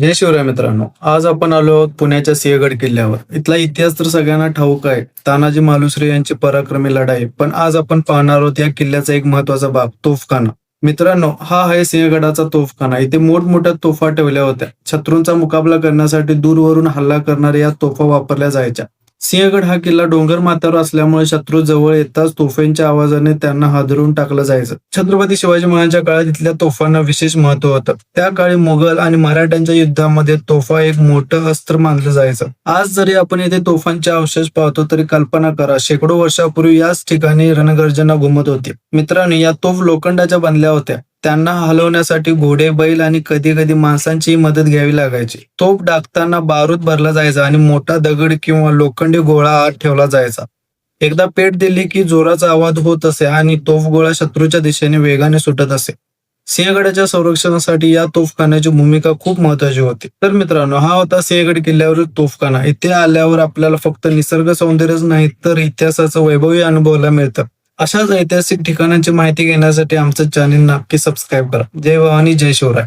जय शिवराय मित्रांनो. आज आपण आलो आहोत पुण्याच्या सिंहगड किल्ल्यावर. इथला इतिहास तर सगळ्यांना ठाऊक आहे. तानाजी मालुसरे यांची पराक्रमी लढाई. पण आज आपण पाहणार आहोत या किल्ल्याचा एक महत्त्वाचा भाग तोफखाना. मित्रांनो हा आहे सिंहगडाचा तोफखाना. इथे मोठमोठ्या तोफा ठेवल्या होत्या. शत्रूंचा मुकाबला करण्यासाठी दूरवरून हल्ला करणाऱ्या या तोफा वापरल्या जायच्या. सिंहगड हा किल्ला डोंगर माथ्यावर असल्यामुळे शत्रू जवळ येताच तोफांच्या आवाजाने त्यांना हादरून टाकलं जायचं. छत्रपती शिवाजी महाराजांच्या काळात इथल्या तोफांना विशेष महत्त्व होतं. त्या काळी मुघल आणि मराठ्यांच्या युद्धामध्ये तोफा एक मोठं अस्त्र मानलं जायचं. आज जरी आपण इथे तोफांचे अवशेष पाहतो तरी कल्पना करा शेकडो वर्षापूर्वी याच ठिकाणी रणगर्जना घुमत होती. मित्रांनो या तोफ लोखंडाच्या बनल्या होत्या. त्यांना हलवण्यासाठी घोडे बैल आणि कधी कधी माणसांचीही मदत घ्यावी लागायची. तोफ डाकताना बारूद भरला जायचा आणि मोठा दगड किंवा लोखंडी गोळा आत ठेवला जायचा. एकदा पेट दिली की जोराचा आवाज होत असे आणि तोफ गोळा शत्रूच्या दिशेने वेगाने सुटत असे. सिंहगडाच्या संरक्षणासाठी या तोफखान्याची भूमिका खूप महत्वाची होती. तर मित्रांनो हा होता सिंहगड किल्ल्यावरील तोफखाना. इथे आल्यावर आपल्याला फक्त निसर्ग सौंदर्यच नाही तर इतिहासाचं वैभवही अनुभवायला मिळतं. अशाच ऐतिहासिक ठिकाणांची माहिती घेण्यासाठी आमचं चॅनल नक्की सबस्क्राईब करा. जय भवानी जय शिवराय.